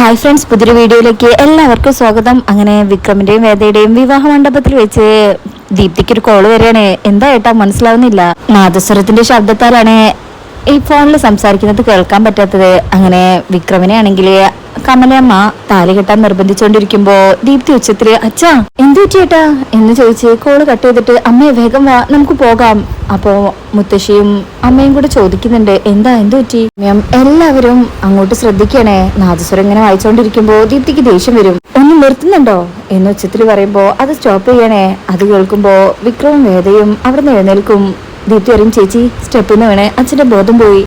Hi friends പുതിയൊരു വീഡിയോയിലേക്ക് എല്ലാവർക്കും സ്വാഗതം. അങ്ങനെ വിക്രമിന്റെയും വേദയുടെയും വിവാഹ മണ്ഡപത്തിൽ വെച്ച് ദീപ്തിക്ക് ഒരു കോൾ വരികയാണ്. എന്താ ഏട്ടാ മനസ്സിലാവുന്നില്ല? നാദസ്വരത്തിന്റെ ശബ്ദത്താലാണ് ഈ ഫോണിൽ സംസാരിക്കുന്നത് കേൾക്കാൻ പറ്റാത്തത്. അങ്ങനെ വിക്രമിനെ ആണെങ്കിൽ കമലയമ്മ താലി കെട്ടാൻ നിർബന്ധിച്ചുകൊണ്ടിരിക്കുമ്പോ ദീപ്തി ഉച്ചത്തിൽ അച്ഛാ എന്തു ചേട്ടാ എന്ന് ചോദിച്ച് കോൾ കട്ട് ചെയ്തിട്ട് അമ്മയെ വേഗം വാ നമുക്ക് പോകാം. അപ്പോ മുത്തശ്ശിയും അമ്മയും കൂടെ ചോദിക്കുന്നുണ്ട് എന്താ എന്തു പറ്റി? എല്ലാവരും അങ്ങോട്ട് ശ്രദ്ധിക്കണേ. നാദസ്വരം ഇങ്ങനെ വായിച്ചോണ്ടിരിക്കുമ്പോ ദീപ്തിക്ക് ദേഷ്യം വരും. ഒന്ന് നിർത്തുന്നുണ്ടോ? എന്ന് ഉച്ചത്തിൽ പറയുമ്പോ അത് സ്റ്റോപ്പ് ചെയ്യണേ. അത് കേൾക്കുമ്പോ വിക്രമും വേദയും അവിടെ നിന്ന് എഴുന്നേൽക്കും. ദീപ്തി അറിയും ചേച്ചി സ്റ്റെപ്പിന്ന് വേണേ അച്ഛന്റെ ബോധം പോയി.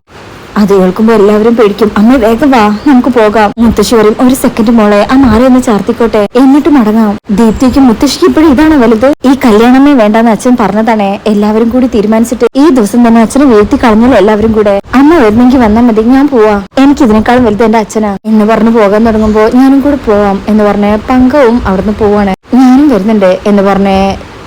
അത് കേൾക്കുമ്പോ എല്ലാവരും പേടിക്കും. അമ്മ വേഗം വാ നമുക്ക് പോകാം. മുത്തശ്ശി പറയും ഒരു സെക്കൻഡ് മോളെ ആ മാറി ഒന്ന് ചാർത്തിക്കോട്ടെ. എന്നിട്ട് മടങ്ങാം. ദീപ്തിക്ക് മുത്തശ്ശിക്ക് ഇപ്പോഴും ഇതാണ് വലുത്? ഈ കല്യാണമേ വേണ്ടെന്ന് അച്ഛൻ പറഞ്ഞതാണ്. എല്ലാവരും കൂടി തീരുമാനിച്ചിട്ട് ഈ ദിവസം തന്നെ അച്ഛനെ വീഴ്ത്തി കളഞ്ഞല്ലോ എല്ലാവരും കൂടെ. അമ്മ വരുന്നെങ്കിൽ വന്നാൽ മതി ഞാൻ പോവാ. എനിക്ക് ഇതിനേക്കാളും വലുത് എന്റെ അച്ഛനാ. എന്ന് പറഞ്ഞു പോകാൻ തുടങ്ങുമ്പോ ഞാനും കൂടെ പോവാം എന്ന് പറഞ്ഞ് പങ്കവും അവിടുന്ന് പോവാണ്. ഞാനും വരുന്നുണ്ട് എന്ന് പറഞ്ഞ്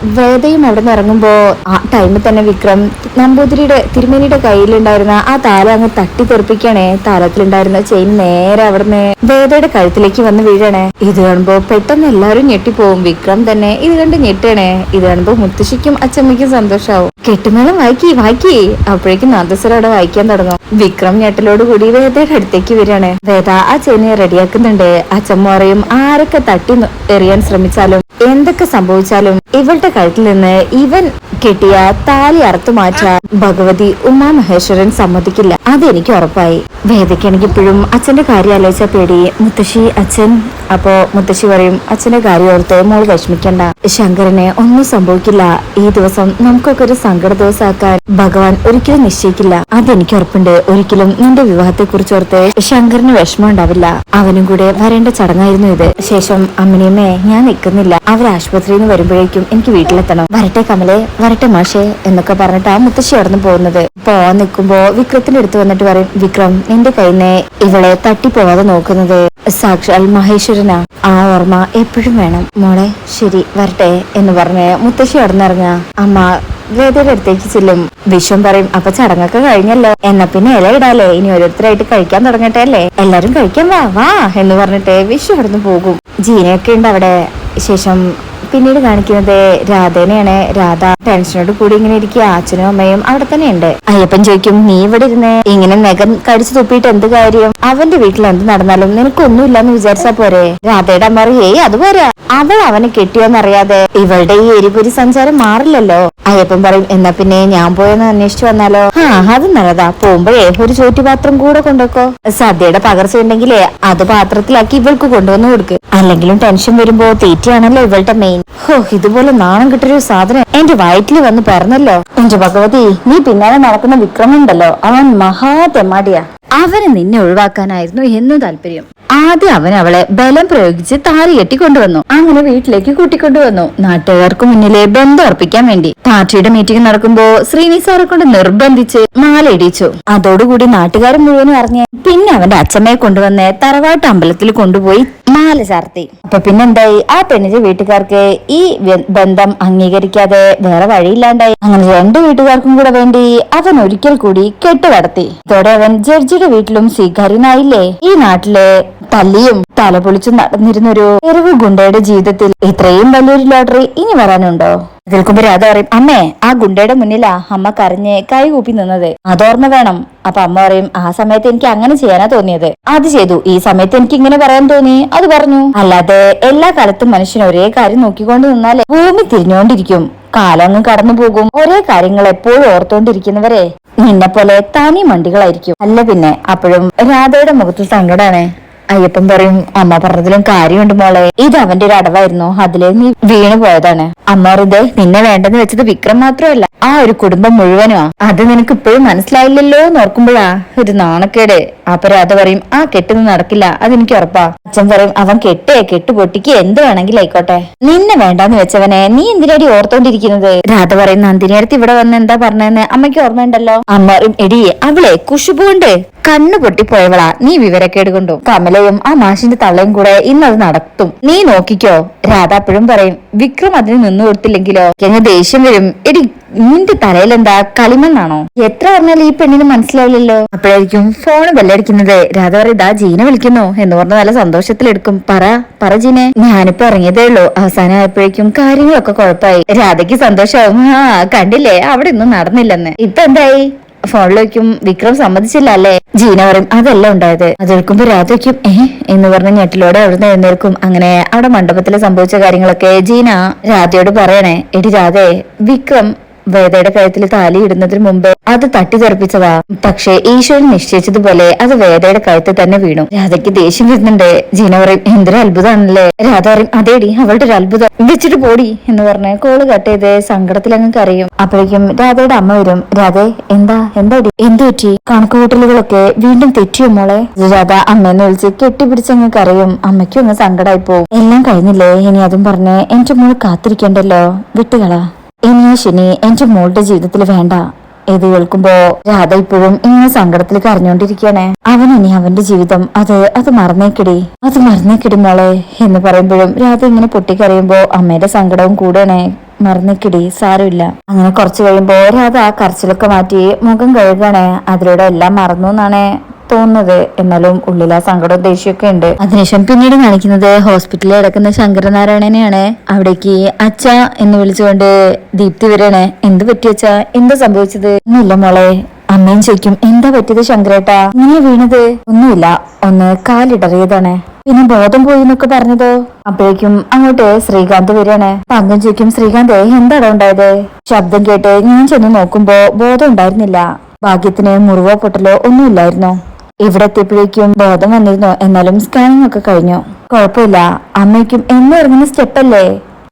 വേദയും അവിടെ നിന്ന് ഇറങ്ങുമ്പോ ആ ടൈമിൽ തന്നെ വിക്രം നമ്പൂതിരിയുടെ തിരുമേനിയുടെ കയ്യിലുണ്ടായിരുന്ന ആ താല അങ്ങ് തട്ടി തെറിപ്പിക്കണേ താലത്തിലുണ്ടായിരുന്ന ചെയിൻ നേരെ അവിടുന്ന് വേദയുടെ കഴുത്തിലേക്ക് വന്ന് വീഴണേ. ഇത് കാണുമ്പോ പെട്ടെന്ന് എല്ലാവരും ഞെട്ടിപ്പോവും. വിക്രം തന്നെ ഇത് കണ്ട് ഞെട്ടണേ. ഇത് കാണുമ്പോ മുത്തശ്ശിക്കും അച്ചമ്മയ്ക്കും സന്തോഷാവും. കെട്ടുമേളം വായിക്കി വായിക്കി. അപ്പോഴേക്കും നാദസ്വരം അവിടെ വായിക്കാൻ തുടങ്ങും. വിക്രം ഞെട്ടലോട് കൂടി വേദയുടെ അടുത്തേക്ക് വരികയാണ്. വേദ ആ ചെയിനെ റെഡിയാക്കുന്നുണ്ട് അച്ചമ്മ പറയും ആരൊക്കെ തട്ടി എറിയാൻ ശ്രമിച്ചാലും എന്തൊക്കെ സംഭവിച്ചാലും ഇവളുടെ കഴുത്തിൽ നിന്ന് ഇവൻ കിട്ടിയ താലി അറുത്തു മാറ്റാൻ ഭഗവതി ഉമാ മഹേശ്വരൻ സമ്മതിക്കില്ല. അതെനിക്ക് ഉറപ്പായി. വേദയ്ക്കാണെങ്കിൽ ഇപ്പോഴും അച്ഛന്റെ കാര്യം ആലോചിച്ച പേടി. മുത്തശ്ശി അച്ഛൻ. അപ്പോ മുത്തശ്ശി പറയും അച്ഛന്റെ കാര്യം ഓർത്ത് മോൾ വിഷമിക്കണ്ട. ശങ്കരനെ ഒന്നും സംഭവിക്കില്ല. ഈ ദിവസം നമുക്കൊക്കെ ഒരു സങ്കട ദിവസമാക്കാൻ ഭഗവാൻ ഒരിക്കലും നിശ്ചയിക്കില്ല. അതെനിക്ക് ഉറപ്പുണ്ട്. ഒരിക്കലും നിന്റെ വിവാഹത്തെ കുറിച്ച് ഓർത്ത് ശങ്കറിന് വിഷമം ഉണ്ടാവില്ല. അവനും കൂടെ വരേണ്ട ചടങ്ങായിരുന്നു ഇത്. ശേഷം അമ്മിനിയമ്മേ ഞാൻ നിൽക്കുന്നില്ല. അവർ ആശുപത്രിയിൽ നിന്ന് വരുമ്പോഴേക്കും എനിക്ക് വീട്ടിലെത്തണം. വരട്ടെ കമലെ വരട്ടെ മാഷേ എന്നൊക്കെ പറഞ്ഞിട്ട് ആ മുത്തശ്ശി അവിടെ പോകുന്നത്. പോവാൻ നിൽക്കുമ്പോ വിക്രത്തിന്റെ അടുത്ത് വന്നിട്ട് പറയും വിക്രം നിന്റെ കയ്യിൽ നിന്ന് ഇവളെ തട്ടിപ്പോവാതെ നോക്കുന്നത്. സാക്ഷാൽ മഹേശ്വരനാ ആ ഓർമ്മ എപ്പോഴും വേണം. മോളെ ശരി വരട്ടെ എന്ന് പറഞ്ഞ് മുത്തശ്ശി അവിടെ അമ്മ വേദയുടെ അടുത്തേക്ക് ചെല്ലും. വിശ്വം പറയും അപ്പൊ ചടങ്ങൊക്കെ കഴിഞ്ഞല്ലോ. എന്നാ പിന്നെ ഇല ഇടാലേ. ഇനി ഓരോരുത്തരായിട്ട് കഴിക്കാൻ തുടങ്ങട്ടെ അല്ലേ? എല്ലാരും കഴിക്കാൻ വാ വാ എന്ന് പറഞ്ഞിട്ട് വിശ്വം അവിടുന്ന് പോകും. ജീനയൊക്കെ ഉണ്ട് അവിടെ. ശേഷം പിന്നീട് കാണിക്കുന്നത് രാധേനെയാണ്. രാധ ടെൻഷനോട് കൂടി ഇങ്ങനെ ഇരിക്കുക. അച്ഛനും അമ്മയും അവിടെ തന്നെ ഉണ്ട് അയ്യപ്പൻ ചോദിക്കും നീ ഇവിടെ ഇരുന്ന്? ഇങ്ങനെ നഖം കടിച്ചു തുപ്പിയിട്ട് എന്ത് കാര്യം? അവന്റെ വീട്ടിൽ എന്ത് നടന്നാലും നിനക്കൊന്നുമില്ലെന്ന് വിചാരിച്ചാ പോരെ? രാധയുടെ അമ്മ ഏയ് അത് പോരാ. അവൾ അവനെ കെട്ടിയോന്നറിയാതെ ഇവളുടെ ഈ എരിപുരി സഞ്ചാരം മാറില്ലല്ലോ. അയ്യപ്പൻ പറയും എന്നാ പിന്നെ ഞാൻ പോയെന്ന് അന്വേഷിച്ചു വന്നാലോ? ആ അത് നല്ലതാ. പോകുമ്പോഴേ ഒരു ചോറ്റുപാത്രം കൂടെ കൊണ്ടുവെക്കോ. സദ്യയുടെ പകർച്ച ഉണ്ടെങ്കിലേ അത് പാത്രത്തിലാക്കി ഇവൾക്ക് കൊണ്ടുവന്ന് കൊടുക്ക്. അല്ലെങ്കിലും ടെൻഷൻ വരുമ്പോ തീറ്റയാണല്ലോ ഇവളുടെ മെയിൻ ഹോ ഇതുപോലെ നാണം കിട്ടൊരു സാധനം എന്റെ വയറ്റിൽ വന്ന് പറഞ്ഞല്ലോ എന്റെ ഭഗവതി നീ പിന്നാലെ നടക്കുന്ന വിക്രമുണ്ടല്ലോ അവൻ മഹാ തെമ്മാടിയാ അവന് നിന്നെ ഒഴിവാക്കാനായിരുന്നു എന്നും താല്പര്യം. ആദ്യം അവൻ അവളെ ബലം പ്രയോഗിച്ച് താലി കെട്ടി കൊണ്ടുവന്നു അങ്ങനെ വീട്ടിലേക്ക് കൂട്ടിക്കൊണ്ടുവന്നു. നാട്ടുകാർക്ക് മുന്നിലെ ബന്ധം അർപ്പിക്കാൻ വേണ്ടി. പാർട്ടിയുടെ മീറ്റിംഗ് നടക്കുമ്പോ ശ്രീനി സാറെ കൊണ്ട് നിർബന്ധിച്ച് മാലയിടിച്ചു. അതോടുകൂടി നാട്ടുകാരൻ മുഴുവനും അറിഞ്ഞ്. പിന്നെ അവന്റെ അച്ഛമ്മയെ കൊണ്ടുവന്ന് തറവാട്ട് അമ്പലത്തിൽ കൊണ്ടുപോയി മാല ചാർത്തി. അപ്പൊ പിന്നെന്തായി? ആ പെണ്ണിന്റെ വീട്ടുകാർക്ക് ഈ ബന്ധം അംഗീകരിക്കാതെ വേറെ വഴിയില്ലാണ്ടായി. അങ്ങനെ രണ്ടു വീട്ടുകാർക്കും കൂടെ വേണ്ടി അവൻ ഒരിക്കൽ കൂടി കെട്ടുകടത്തി ഇതോടെ അവൻ ജഡ്ജിയുടെ വീട്ടിലും സ്വീകാര്യനായില്ലേ? ഈ നാട്ടിലെ തല്ലിയും തലപൊളിച്ചും നടന്നിരുന്ന ഒരു എരിവ് ഗുണ്ടയുടെ ജീവിതത്തിൽ ഇത്രയും വലിയൊരു ലോട്ടറി ഇനി വരാനുണ്ടോ? കേൾക്കുമ്പോ രാധ പറയും അമ്മേ ആ ഗുണ്ടയുടെ മുന്നിലാ അമ്മ കരഞ്ഞ് കൈകൂപ്പി നിന്നത്. അതോർമ്മ വേണം. അപ്പൊ അമ്മ പറയും ആ സമയത്ത് എനിക്ക് അങ്ങനെ ചെയ്യാനാ തോന്നിയത്. അത് ചെയ്തു. ഈ സമയത്ത് എനിക്ക് ഇങ്ങനെ പറയാൻ തോന്നി. അത് പറഞ്ഞു. അല്ലാതെ എല്ലാ കാലത്തും മനുഷ്യൻ ഒരേ കാര്യം നോക്കിക്കൊണ്ട് നിന്നാലേ ഭൂമി തിരിഞ്ഞുകൊണ്ടിരിക്കും കാലങ്ങ് കടന്നു പോകും. ഒരേ കാര്യങ്ങൾ എപ്പോഴും ഓർത്തോണ്ടിരിക്കുന്നവരെ. നിന്നെ പോലെ തനി മണ്ടികളായിരിക്കും. അല്ല പിന്നെ അപ്പോഴും രാധയുടെ മുഖത്ത് സങ്കടാണ്. അയ്യപ്പൻ പറയും അമ്മ പറഞ്ഞതിലും കാര്യമുണ്ട് മോളെ. ഇത് അവന്റെ ഒരു അടവായിരുന്നു. അതിലേ നീ വീണു പോയതാണ്. അമ്മ പറയുന്നത് നിന്നെ വേണ്ടെന്ന് വെച്ചത് വിക്രം മാത്രമല്ല. ആ ഒരു കുടുംബം മുഴുവനോ അത് നിനക്ക് ഇപ്പോഴും മനസ്സിലായില്ലല്ലോ നോർക്കുമ്പോഴാ ഒരു നാണക്കേട്. അപ്പൊ രാധ പറയും ആ കെട്ടൊന്നും നടക്കില്ല. അതെനിക്ക് ഉറപ്പാ. അച്ഛൻ പറയും അവൻ കെട്ടേ കെട്ട് പൊട്ടിക്ക് എന്ത് വേണമെങ്കിലും ആയിക്കോട്ടെ. നിന്നെ വേണ്ടാന്ന് വെച്ചവനെ നീ എന്തിനടി ഓർത്തോണ്ടിരിക്കുന്നത്? രാധ പറയും നന്ദിനി അടുത്ത് ഇവിടെ വന്ന് എന്താ പറഞ്ഞതെന്ന് അമ്മയ്ക്ക് ഓർമ്മയുണ്ടല്ലോ. അമ്മ എടി അവളെ കുശുപ് കൊണ്ട് കണ്ണു പൊട്ടിപ്പോയവളാ. നീ വിവരക്കേട് കൊണ്ടു. കമലയും ആ മാഷിന്റെ തള്ളയും കൂടെ ഇന്നത് നടത്തും. നീ നോക്കിക്കോ. രാധ അപ്പോഴും പറയും വിക്രം അതിന് നിന്നു കൊടുത്തില്ലെങ്കിലോ? എങ്ങനെ ദേഷ്യം വരും. എടി നിന്റെ തലയിലെന്താ കളിമണ്ണാണോ എത്ര പറഞ്ഞാലും ഈ പെണ്ണിന് മനസ്സിലാവില്ലല്ലോ. അപ്പോഴായിരിക്കും ഫോൺ ബെല്ലടിക്കുന്നത്. രാധ പറയും ഇതാ ജീന വിളിക്കുന്നു എന്ന് പറഞ്ഞ നല്ല സന്തോഷത്തിലെടുക്കും. പറ പറ ജീനെ. ഞാനിപ്പോ ഇറങ്ങിയതേ ഉള്ളൂ. അവസാനം ആയപ്പോഴേക്കും കാര്യങ്ങളൊക്കെ കുഴപ്പമായി. രാധയ്ക്ക് സന്തോഷമാവും. ആ കണ്ടില്ലേ? അവിടെ ഒന്നും നടന്നില്ലെന്ന്. ഇപ്പൊ എന്തായി? ഫോണിൽ വയ്ക്കും വിക്രം സമ്മതിച്ചില്ല അല്ലേ? ജീന പറയും അതല്ല ഉണ്ടായത്. അത് എടുക്കുമ്പോ രാധ വയ്ക്കും എന്ന് പറഞ്ഞ അവിടെ അവിടുന്ന് എഴുന്നേൽക്കും. അങ്ങനെ അവിടെ മണ്ഡപത്തിൽ സംഭവിച്ച കാര്യങ്ങളൊക്കെ ജീന രാധയോട് പറയണേ. എടി രാധേ വിക്രം വേദയുടെ കഴുത്തിൽ താലി ഇടുന്നതിന് മുമ്പ് അത് തട്ടിത്തെറിപ്പിച്ചതാ പക്ഷേ ഈശ്വരൻ നിശ്ചയിച്ചതുപോലെ അത് വേദയുടെ കഴുത്തിൽ തന്നെ വീണു. രാധയ്ക്ക് ദേഷ്യം വരുന്നുണ്ട്. ജീന പറയും എന്തൊരു അത്ഭുതമാണല്ലേ രാധ പറയും അതേടി അവളുടെ ഒരു അത്ഭുതം. വെച്ചിട്ട് പോടി എന്ന് പറഞ്ഞ് കോൾ കട്ട് ചെയ്ത് സങ്കടത്തിൽ അങ്ങ് കരയും. അപ്പോഴേക്കും രാധയുടെ അമ്മ വരും. രാധേ എന്താ? എന്താടി? എന്തു പറ്റി? കണക്കുകൂട്ടലുകളൊക്കെ വീണ്ടും തെറ്റിയോ മോളെ? രാധ അമ്മേനെ വിളിച്ച് കെട്ടിപ്പിടിച്ചങ്ങ് കരയും. അമ്മയ്ക്കും അങ്ങ് സങ്കടമായി പോവും എല്ലാം കഴിഞ്ഞില്ലേ? ഇനി അതും പറഞ്ഞ് എന്റെ മോൾ കാത്തിരിക്കണ്ടല്ലോ? വിട്ടുകളാ. ഇനി ശനി എന്റെ മോളുടെ ജീവിതത്തിൽ വേണ്ട. ഇത് കേൾക്കുമ്പോ രാധ ഇപ്പോഴും ഇങ്ങനെ സങ്കടത്തിൽ കരഞ്ഞോണ്ടിരിക്കണേ അവൻ ഇനി അവന്റെ ജീവിതം അത് അത് മറന്നേക്കിടി. അത് മറന്നേക്കിടി മോളെ എന്ന് പറയുമ്പോഴും രാധ ഇങ്ങനെ പൊട്ടിക്കറിയുമ്പോ അമ്മയുടെ സങ്കടവും കൂടെയാണേ. മറന്നേക്കിടി സാരമില്ല. അങ്ങനെ കുറച്ചു കഴിയുമ്പോ രാധ ആ കരച്ചിലൊക്കെ മാറ്റി മുഖം കഴുകണേ. അതിലൂടെ എല്ലാം മറന്നു എന്നാണ്. തോന്നുന്നത് എന്നാലും ഉള്ളിൽ ആ സങ്കടവും ദേഷ്യമൊക്കെ ഉണ്ട്. അതിനുശേഷം പിന്നീട് കാണിക്കുന്നത് ഹോസ്പിറ്റലിൽ കിടക്കുന്ന ശങ്കരനാരായണനെയാണ്. അവിടേക്ക് അച്ഛ എന്ന് വിളിച്ചുകൊണ്ട് ദീപ്തി വരണേ എന്ത് പറ്റി അച്ഛ? എന്താ സംഭവിച്ചത്? ഒന്നുമില്ല മോളെ. അമ്മയും ചോദിക്കും എന്താ പറ്റിയത് ശങ്കരേട്ടാ? ഇങ്ങനെ വീണത്? ഒന്നുമില്ല. ഒന്ന് കാലിടറിയതാണ്. പിന്നെ ബോധം പോയി എന്നൊക്കെ പറഞ്ഞതോ? അപ്പോഴേക്കും അങ്ങോട്ട് ശ്രീകാന്ത് വരികയാണ്. പങ്കം ചോദിക്കും ശ്രീകാന്ത് എന്താണോ ഉണ്ടായത്? ശബ്ദം കേട്ട് ഞാൻ ചെന്ന് നോക്കുമ്പോ ബോധം ഉണ്ടായിരുന്നില്ല. ഭാഗ്യത്തിന് മുറിവോ പൊട്ടലോ ഒന്നുമില്ലായിരുന്നോ. ഇവിടെ എത്തിയപ്പോഴേക്കും ബോധം വന്നിരുന്നു. എന്നാലും സ്കാനിങ് ഒക്കെ കഴിഞ്ഞു. കുഴപ്പമില്ല. അമ്മയ്ക്കും എന്നും ഇറങ്ങുന്ന സ്റ്റെപ്പല്ലേ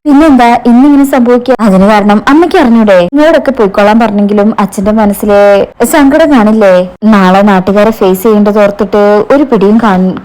പിന്നെന്താ ഇന്നിങ്ങനെ സംഭവിക്കുക അതിന് കാരണം അമ്മയ്ക്ക് അറിഞ്ഞൂടെ? നിങ്ങളോടൊക്കെ പോയിക്കൊള്ളാൻ പറഞ്ഞെങ്കിലും അച്ഛന്റെ മനസ്സിലെ സങ്കടം കാണില്ലേ? നാളെ നാട്ടുകാരെ ഫേസ് ചെയ്യേണ്ടത് ഓർത്തിട്ട് ഒരു പിടിയും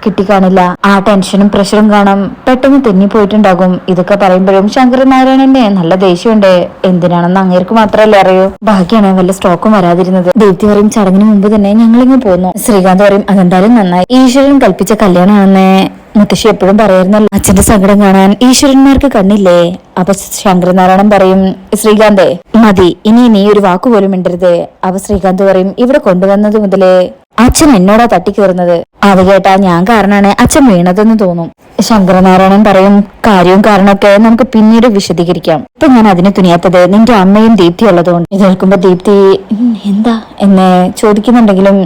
കിട്ടി കാണില്ല ആ ടെൻഷനും പ്രഷറും കാണാം. പെട്ടെന്ന് തെന്നി പോയിട്ടുണ്ടാകും. ഇതൊക്കെ പറയുമ്പോഴും ശങ്കരനാരായണന്റെ നല്ല ദേഷ്യമുണ്ട്. എന്തിനാണെന്ന് അങ്ങേർക്ക് മാത്രമല്ലേ അറിയൂ. ബാക്കിയാണ് വല്ല സ്റ്റോക്കും വരാതിരുന്നത്. ദീപ്തി പറയും ചടങ്ങിന് മുമ്പ് തന്നെ ഞങ്ങളിങ്ങ് പോന്നു. ശ്രീകാന്ത് പറയും അതെന്തായാലും നന്നായി. ഈശ്വരൻ കൽപ്പിച്ച കല്യാണമാണെന്ന്. മുത്തശ്ശി എപ്പോഴും പറയായിരുന്നല്ലോ അച്ഛന്റെ സങ്കടം കാണാൻ ഈശ്വരന്മാർക്ക് കണ്ണില്ലേ? അപ്പൊ ശങ്കരനാരായണൻ പറയും ശ്രീകാന്തേ മതി ഇനി നീ ഒരു വാക്കുപോലും മിണ്ടരുത്. അപ്പൊ ശ്രീകാന്ത് പറയും ഇവിടെ കൊണ്ടുവന്നത് മുതലേ അച്ഛൻ എന്നോടാ തട്ടിക്കേറുന്നത്. അത് കേട്ടാ ഞാൻ കാരണാണ് അച്ഛൻ വീണതെന്ന് തോന്നും. ശങ്കരനാരായണൻ പറയും കാര്യവും കാരണമൊക്കെ നമുക്ക് പിന്നീട് വിശദീകരിക്കാം. ഇപ്പൊ ഞാൻ അതിന് തുനിയാത്തത് നിന്റെ അമ്മയും ദീപ്തി ഉള്ളതുകൊണ്ട് ഇത് കേൾക്കുമ്പോ ദീപ്തി എന്താ? എന്നെ ചോദിക്കുന്നുണ്ടെങ്കിലും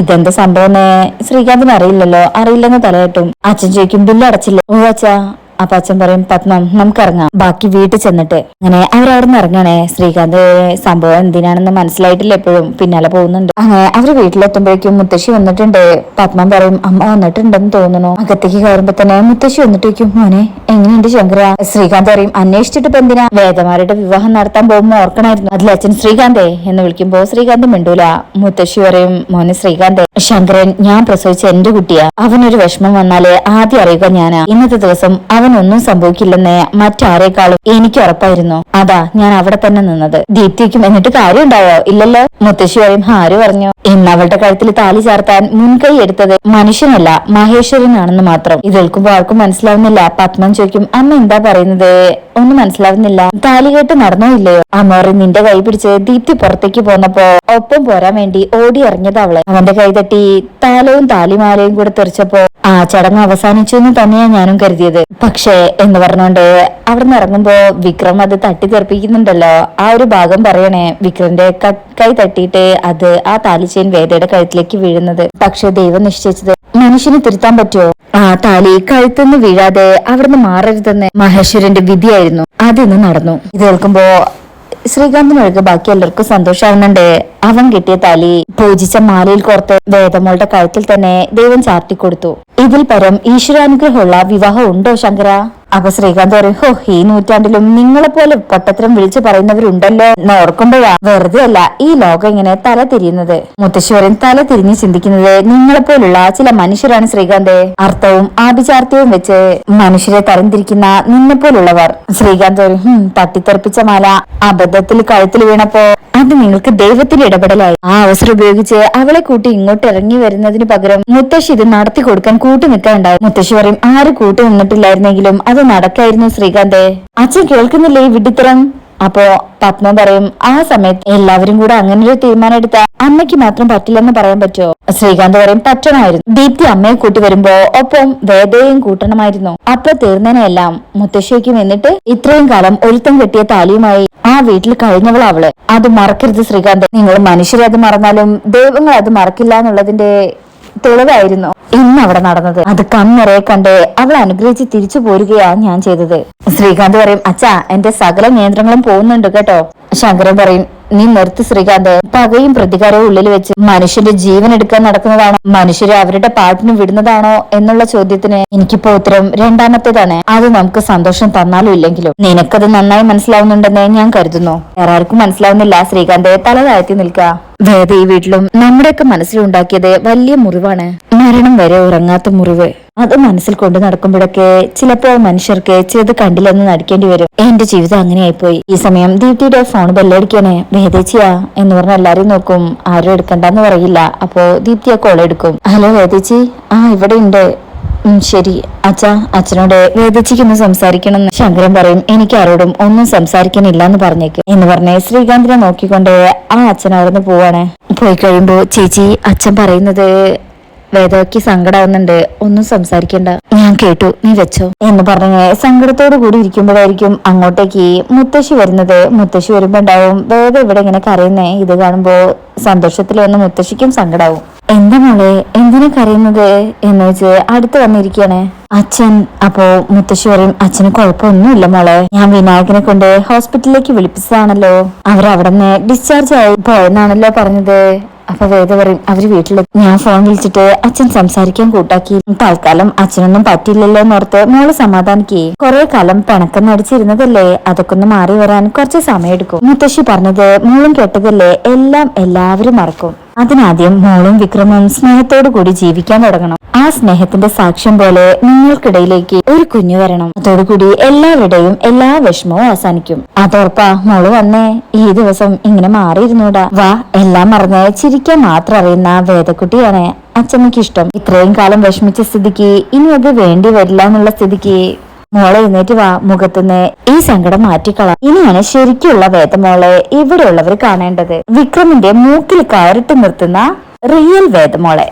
ഇതെന്താ സംഭവമേ ശ്രീകാന്തിന് അറിയില്ലല്ലോ. അറിയില്ലെന്ന് തലയിട്ടും അച്ഛൻ ചോദിക്കും ബില്ല് അടച്ചില്ല? ഓ അച്ഛാ. അപ്പൊ അച്ഛൻ പറയും പത്മം നമുക്ക് ഇറങ്ങാം ബാക്കി വീട്ടിൽ ചെന്നിട്ട് അങ്ങനെ അവരവിടെ നിന്ന് ഇറങ്ങണേ. ശ്രീകാന്ത് സംഭവം എന്തിനാണെന്ന് മനസ്സിലായിട്ടില്ല എപ്പോഴും. പിന്നാലെ പോകുന്നുണ്ട്. അങ്ങനെ അവർ വീട്ടിലെത്തുമ്പോഴേക്കും മുത്തശ്ശി വന്നിട്ടുണ്ട്. പത്മം പറയും അമ്മ വന്നിട്ടുണ്ടെന്ന് തോന്നുന്നു. അകത്തേക്ക് കയറുമ്പോ തന്നെ മുത്തശ്ശി വന്നിട്ടേക്കും മോനെ എങ്ങനെയുണ്ട് ശങ്കര? ശ്രീകാന്ത് പറയും അന്വേഷിച്ചിട്ട് ഇപ്പൊ എന്തിനാ? വേദമാരുടെ വിവാഹം നടത്താൻ പോകുമ്പോ ഓർക്കണായിരുന്നു. അതിൽ അച്ഛൻ ശ്രീകാന്തേ എന്ന് വിളിക്കുമ്പോ ശ്രീകാന്ത് മിണ്ടൂല. മുത്തശ്ശി പറയും മോനെ ശ്രീകാന്തേ ശങ്കരൻ ഞാൻ പ്രസവിച്ച എന്റെ കുട്ടിയാ. അവനൊരു വിഷമം വന്നാലേ ആദ്യം അറിയുക ഞാനാ. ഇന്നത്തെ ദിവസം അവനൊന്നും സംഭവിക്കില്ലെന്ന് മറ്റാരേക്കാളും എനിക്ക് ഉറപ്പായിരുന്നു. അതാ ഞാൻ അവിടെ തന്നെ നിന്നത്. ദീപ്തിക്കും എന്നിട്ട് കാര്യം ഉണ്ടാവോ? ഇല്ലല്ലോ. മുത്തശ്ശിയായും ഹാര് പറഞ്ഞു. ഇന്ന് അവളുടെ കഴുത്തിൽ താലി ചേർത്താൻ മുൻകൈ എടുത്തത് മനുഷ്യനല്ല മഹേശ്വരനാണെന്ന് മാത്രം. ഇത് കേൾക്കുമ്പോ ആർക്കും മനസ്സിലാവുന്നില്ല. പത്മം ചോദിക്കും അമ്മ എന്താ പറയുന്നത്? ഒന്നും മനസ്സിലാവുന്നില്ല. താലി കേട്ട് നടന്നോ ഇല്ലയോ? അമ്മോറി നിന്റെ കൈ പിടിച്ച് ദീപ്തി പുറത്തേക്ക് പോന്നപ്പോ ഒപ്പം പോരാൻ വേണ്ടി ഓടി ഇറങ്ങിയത് അവൾ. അവന്റെ കൈ തട്ടി താലവും താലിമാലയും കൂടെ തെറിച്ചപ്പോ ആ ചടങ്ങ് അവസാനിച്ചു എന്ന് തന്നെയാ ഞാനും കരുതിയത്. പക്ഷേ എന്ന് പറഞ്ഞോണ്ട് അവിടുന്ന് ഇറങ്ങുമ്പോ വിക്രം അത് തട്ടി തെറിപ്പിക്കുന്നുണ്ടല്ലോ ആ ഒരു ഭാഗം പറയണേ വിക്രന്റെ കൈ തട്ടിയിട്ട് അത് ആ താലിച്ചേൻ വേദയുടെ കഴുത്തിലേക്ക് വീഴുന്നത്. പക്ഷെ ദൈവം നിശ്ചയിച്ചത് മനുഷ്യന് തിരുത്താൻ പറ്റുമോ ആ താലി കഴുത്തുനിന്ന് വീഴാതെ അവിടുന്ന് മാറരുതെന്ന് മഹേശ്വരന്റെ വിധിയായിരുന്നു. അതിന്ന് നടന്നു. ഇത് കേൾക്കുമ്പോ ശ്രീകാന്തിനൊഴികെ ബാക്കി എല്ലാവർക്കും സന്തോഷമാവുന്നുണ്ട്. അവൻ കിട്ടിയ താലി പൂജിച്ച മാലയിൽ കോർത്ത് വേദമോളുടെ കഴുത്തിൽ തന്നെ ദൈവം ചാർത്തിക്കൊടുത്തു ഇതിൽ പരം ഈശ്വരാനുഗ്രഹമുള്ള വിവാഹം ഉണ്ടോ ശങ്കര? അപ്പൊ ശ്രീകാന്ത് പറയും ഹോ ഈ നൂറ്റാണ്ടിലും നിങ്ങളെ പോലെ പൊട്ടത്തരം വിളിച്ചു പറയുന്നവരുണ്ടല്ലോ എന്ന് ഓർക്കുമ്പോഴാ വെറുതെ അല്ല ഈ ലോകം ഇങ്ങനെ തല തിരിയുന്നത്. മുത്തശ്ശിവരൻ തല തിരിഞ്ഞ് ചിന്തിക്കുന്നത് നിങ്ങളെ പോലുള്ള ചില മനുഷ്യരാണ് ശ്രീകാന്ത്. അർത്ഥവും ആഭിചാർത്ഥ്യവും വെച്ച് മനുഷ്യരെ തരംതിരിക്കുന്ന നിന്നെ പോലുള്ളവർ ശ്രീകാന്ത് "ഹും, തട്ടിത്തെറിപ്പിച്ച മാല അബദ്ധത്തിൽ കഴുത്തിൽ വീണപ്പോ അത് നിങ്ങൾക്ക് ദൈവത്തിന്റെ ഇടപെടലായി. ആ അവസരം ഉപയോഗിച്ച് അവളെ കൂട്ടി ഇങ്ങോട്ട് ഇറങ്ങി വരുന്നതിന് പകരം മുത്തശ്ശി ഇത് നടത്തി കൊടുക്കാൻ കൂട്ടി നിൽക്കാനുണ്ടാവും മുത്തശ്ശി പറയും ആര് കൂട്ടി നിന്നിട്ടില്ലായിരുന്നെങ്കിലും അത് നടക്കായിരുന്നു ശ്രീകാന്തെ. അച്ഛൻ കേൾക്കുന്നില്ലേ ഈ വിഡിത്തരം? അപ്പോ പത്മ പറയും ആ സമയത്ത് എല്ലാവരും കൂടെ അങ്ങനെ ഒരു തീരുമാനം എടുത്ത അമ്മയ്ക്ക് മാത്രം പറ്റില്ലെന്ന് പറയാൻ പറ്റുമോ? ശ്രീകാന്ത് പറയും പറ്റണമായിരുന്നു. ദീപ്തി അമ്മയെ കൂട്ടി വരുമ്പോ ഒപ്പം വേദയും കൂട്ടണമായിരുന്നു. അപ്പൊ തീർന്നനെല്ലാം മുത്തശ്ശിക്ക് നിന്നിട്ട് ഇത്രയും കാലം ഒരുത്തം കെട്ടിയ താലിയുമായി ആ വീട്ടിൽ കഴിഞ്ഞവൾ അവൾ അത് മറക്കരുത് ശ്രീകാന്ത്. നിങ്ങൾ മനുഷ്യരെ അത് മറന്നാലും ദൈവങ്ങൾ അത് മറക്കില്ല എന്നുള്ളതിന്റെ തെളിവായിരുന്നു ഇന്ന് അവിടെ നടന്നത്. അത് കണ്ണിറയെ കണ്ട് അവൾ അനുഗ്രഹിച്ച് തിരിച്ചു പോരുകയാ ഞാൻ ചെയ്തത്. ശ്രീകാന്ത് പറയും അച്ഛാ എന്റെ സകല നിയന്ത്രണങ്ങളും പോകുന്നുണ്ട് കേട്ടോ. ശങ്കരൻ പറയും നീ നിർത്തി ശ്രീകാന്ത്. പകയും പ്രതികാരവും ഉള്ളിൽ വെച്ച് മനുഷ്യന്റെ ജീവൻ എടുക്കാൻ നടക്കുന്നതാണോ. മനുഷ്യരെ അവരുടെ പാട്ടിന് വിടുന്നതാണോ എന്നുള്ള ചോദ്യത്തിന് എനിക്കിപ്പോ ഉത്തരം രണ്ടാമത്തേതാണ്. അത് നമുക്ക് സന്തോഷം തന്നാലും ഇല്ലെങ്കിലും. നിനക്കത് നന്നായി മനസ്സിലാവുന്നുണ്ടെന്ന് ഞാൻ കരുതുന്നു. വേറെ ആർക്കും മനസ്സിലാവുന്നില്ല. ശ്രീകാന്ത് തല താഴ്ത്തി നിൽക്കുക വേദ ഈ വീട്ടിലും നമ്മുടെയൊക്കെ മനസ്സിലുണ്ടാക്കിയത് വലിയ മുറിവാണ്. മരണം വരെ ഉറങ്ങാത്ത മുറിവ്. അത് മനസ്സിൽ കൊണ്ടു നടക്കുമ്പോഴൊക്കെ ചിലപ്പോൾ മനുഷ്യർക്ക് ചിലത് കണ്ടില്ലെന്ന് നടിക്കേണ്ടി വരും. എന്റെ ജീവിതം അങ്ങനെയായിപ്പോയി. ഈ സമയം ദീപ്തിയുടെ ഫോൺ ബെല്ലടിക്കണേ വേദേച്ചിയാ എന്ന് പറഞ്ഞ എല്ലാരും നോക്കും. ആരും എടുക്കണ്ടെന്ന് പറയില്ല. അപ്പോ ദീപ്തി കോൾ എടുക്കും. ഹലോ വേദേച്ചി ആ ഇവിടെ ഉണ്ട്. ശരി. അച്ഛ അച്ഛനോട് വേദിച്ചിക്കൊന്ന് സംസാരിക്കണം എന്ന് ശങ്കരൻ പറയും. എനിക്ക് ആരോടും ഒന്നും സംസാരിക്കാനില്ല എന്ന് പറഞ്ഞേക്ക്. എന്ന് പറഞ്ഞ് ശ്രീകാന്തിനെ നോക്കിക്കൊണ്ട് ആ അച്ഛൻ അവിടുന്ന് പോവാണ്. പോയി കഴിയുമ്പോ ചേച്ചി അച്ഛൻ പറയുന്നത് വേദയ്ക്ക് സങ്കടാവുന്നുണ്ട്. ഒന്നും സംസാരിക്കണ്ട. ഞാൻ കേട്ടു. നീ വെച്ചോ. എന്ന് പറഞ്ഞ് സങ്കടത്തോടു കൂടി ഇരിക്കുമ്പോഴായിരിക്കും അങ്ങോട്ടേക്ക് മുത്തശ്ശി വരുന്നത്. മുത്തശ്ശി വരുമ്പോ ഉണ്ടാവും വേദ ഇവിടെ ഇങ്ങനെ കരയുന്നേ? ഇത് കാണുമ്പോ സന്തോഷത്തിൽ വന്ന് മുത്തശ്ശിക്കും സങ്കടാവും. എന്താ മോളെ? എന്തിനാ കരയുന്നത്? എന്ന് വെച്ച് അടുത്ത് വന്നിരിക്കുകയാണ്. അച്ഛൻ. അപ്പോ മുത്തശ്ശി പറയും അച്ഛന് കുഴപ്പമൊന്നുമില്ല മോളെ. ഞാൻ വിനായകനെ കൊണ്ട് ഹോസ്പിറ്റലിലേക്ക് വിളിപ്പിച്ചതാണല്ലോ. അവർ അവിടെ നിന്ന് ഡിസ്ചാർജ് ആയി പോയെന്നാണല്ലോ പറഞ്ഞത്. അപ്പൊ വേദ പറയും അവർ വീട്ടിലെത്തി ഞാൻ ഫോൺ വിളിച്ചിട്ട് അച്ഛൻ സംസാരിക്കാൻ കൂട്ടാക്കി. തൽക്കാലം അച്ഛനൊന്നും പറ്റില്ലല്ലോ എന്നോർത്ത് മോൾ സമാധാനിക്കേ കുറെ കാലം പിണക്കം നടിച്ചിരുന്നതല്ലേ? അതൊക്കെ ഒന്ന് മാറി വരാൻ കുറച്ച് സമയം എടുക്കും മുത്തശ്ശി പറഞ്ഞത് മോളും കേട്ടതല്ലേ? എല്ലാം എല്ലാവരും മറക്കും. അതിനാദ്യം മോളും വിക്രമും സ്നേഹത്തോടു കൂടി ജീവിക്കാൻ തുടങ്ങണം. ആ സ്നേഹത്തിന്റെ സാക്ഷ്യം പോലെ നിങ്ങൾക്കിടയിലേക്ക് ഒരു കുഞ്ഞു വരണം. അതോടുകൂടി എല്ലാവരുടെയും എല്ലാ വിഷമവും അവസാനിക്കും. അതോർപ്പാ മോൾ വന്നേ. ഈ ദിവസം ഇങ്ങനെ മാറിയിരുന്നൂടാ. വാ എല്ലാം മറന്ന് ചിരിക്കാൻ മാത്രം അറിയുന്ന വേദക്കുട്ടിയാണ് അച്ഛമ്മയ്ക്ക് ഇഷ്ടം. ഇത്രയും കാലം വിഷമിച്ച സ്ഥിതിക്ക് ഇനി അത് വേണ്ടി വരില്ല എന്നുള്ള സ്ഥിതിക്ക് മോളെ എഴുന്നേറ്റ് വാ മുഖത്തുനിന്ന്. ഈ സങ്കടം മാറ്റിക്കള. ഇനിയാണ് ശരിക്കുള്ള വേദമോളെ ഇവിടെയുള്ളവർ കാണേണ്ടത്. വിക്രമിന്റെ മൂക്കിൽ കയറിട്ട് നിർത്തുന്ന റിയൽ വേദമോളെ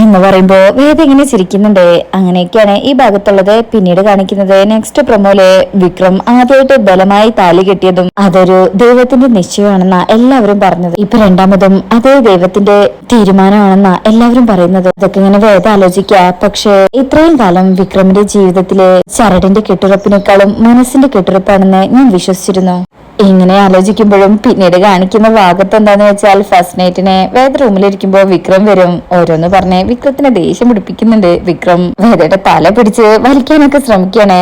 എന്ന് പറയുമ്പോ വേദ ഇങ്ങനെ ചിരിക്കുന്നുണ്ട്. അങ്ങനെയൊക്കെയാണ് ഈ ഭാഗത്തുള്ളത്. പിന്നീട് കാണിക്കുന്നത് നെക്സ്റ്റ് പ്രൊമോയിൽ വിക്രം ആദ്യമായിട്ട് ബലമായി താലി കെട്ടിയതും അതൊരു ദൈവത്തിന്റെ നിശ്ചയമാണെന്ന എല്ലാവരും പറഞ്ഞത്. ഇപ്പൊ രണ്ടാമതും അതേ ദൈവത്തിന്റെ തീരുമാനമാണെന്ന എല്ലാവരും പറയുന്നത്. ഇതൊക്കെ ഇങ്ങനെ വേദ ആലോചിക്കുക പക്ഷേ ഇത്രയും കാലം വിക്രമിന്റെ ജീവിതത്തിലെ ചരടിന്റെ കെട്ടുറപ്പിനേക്കാളും മനസ്സിന്റെ കെട്ടുറപ്പാണെന്ന് ഞാൻ വിശ്വസിച്ചിരുന്നു. ഇങ്ങനെ ആലോചിക്കുമ്പോഴും പിന്നീട് കാണിക്കുന്ന ഭാഗത്ത് എന്താന്ന് വെച്ചാൽ ഫസ്റ്റ് നൈറ്റിനെ വേദ റൂമിലിരിക്കുമ്പോ വിക്രം വരും. ഓരോന്ന് പറഞ്ഞ് വിക്രത്തിനെ ദേഷ്യം പിടിപ്പിക്കുന്നുണ്ട്. വിക്രം വേദയുടെ തല പിടിച്ച് വലിക്കാനൊക്കെ ശ്രമിക്കുകയാണ്.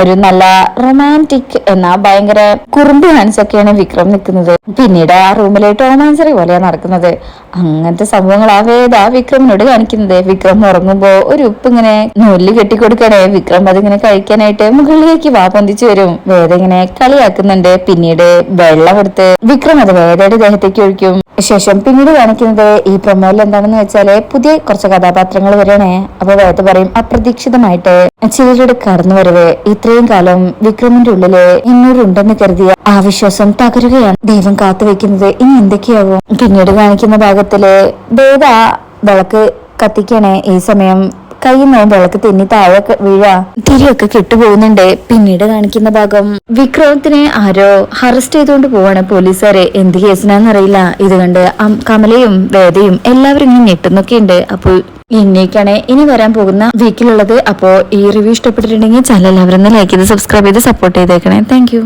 ഒരു നല്ല റൊമാന്റിക് എന്ന ഭയങ്കര കുറുമ്പ് ഒക്കെയാണ് വിക്രം നിൽക്കുന്നത്. പിന്നീട് ആ റൂമിലെ ടോമാൻസറി പോലെയാണ് നടക്കുന്നത്. അങ്ങനത്തെ സംഭവങ്ങൾ ആ വിക്രമിനോട് കാണിക്കുന്നത്. വിക്രം ഉറങ്ങുമ്പോ ഒരു ഉപ്പ് ഇങ്ങനെ നൂലിൽ കെട്ടിക്കൊടുക്കണേ. വിക്രം അതിങ്ങനെ കഴിക്കാനായിട്ട് മുകളിലേക്ക് വാ പൊന്തിച്ചു വരും. വേദ ഇങ്ങനെ കളിയാക്കുന്നുണ്ട്. പിന്നീട് വെള്ളം എടുത്ത് വിക്രം അത് വേദയുടെ ദേഹത്തേക്ക് ഒഴിക്കും. ശേഷം പിന്നീട് കാണിക്കുന്നത് ഈ പ്രൊമോയിൽ എന്താണെന്ന് വെച്ചാൽ പുതിയ കുറച്ച് കഥാപാത്രങ്ങൾ വരണേ അപ്പൊ വേദ പറയും. അപ്രതീക്ഷിതമായിട്ട് ചിലരുടെ കടന്നു വരവ് ഇത്രയും കാലം വിക്രമിന്റെ ഉള്ളിൽ എന്നോടുണ്ടെന്ന് കരുതിയ ആ വിശ്വാസം തകരുകയാണ്. ദൈവം കാത്തുവെക്കുന്നത് ഇനി എന്തൊക്കെയാവും? പിന്നീട് കാണിക്കുന്ന ഭാഗത്തിൽ വേദ വിളക്ക് കത്തിക്കണേ ഈ സമയം നിന്ന് വിളക്ക് തെന്നി താഴെ വീഴാ. തിരിയൊക്കെ കെട്ടുപോകുന്നുണ്ട്. പിന്നീട് കാണിക്കുന്ന ഭാഗം. വിക്രമത്തിനെ ആരോ അറസ്റ്റ് ചെയ്തുകൊണ്ട് പോവാണ് പോലീസുകാരെ. എന്ത് കേസിനാന്നറിയില്ല ഇത് കണ്ട് കമലയും വേദയും എല്ലാവരും ഇങ്ങനെ ഞെട്ടുന്നൊക്കെയുണ്ട്. അപ്പൊ അപ്പോൾ ഇന്നേക്കാണ് ഇനി വരാൻ പോകുന്ന വീക്കിലുള്ളത്. അപ്പോൾ ഈ റിവ്യൂ ഇഷ്ടപ്പെട്ടിട്ടുണ്ടെങ്കിൽ ചാനൽ എല്ലാവരും ലൈക്ക് ചെയ്ത് സബ്സ്ക്രൈബ് ചെയ്ത് സപ്പോർട്ട് ചെയ്തേക്കണേ. താങ്ക്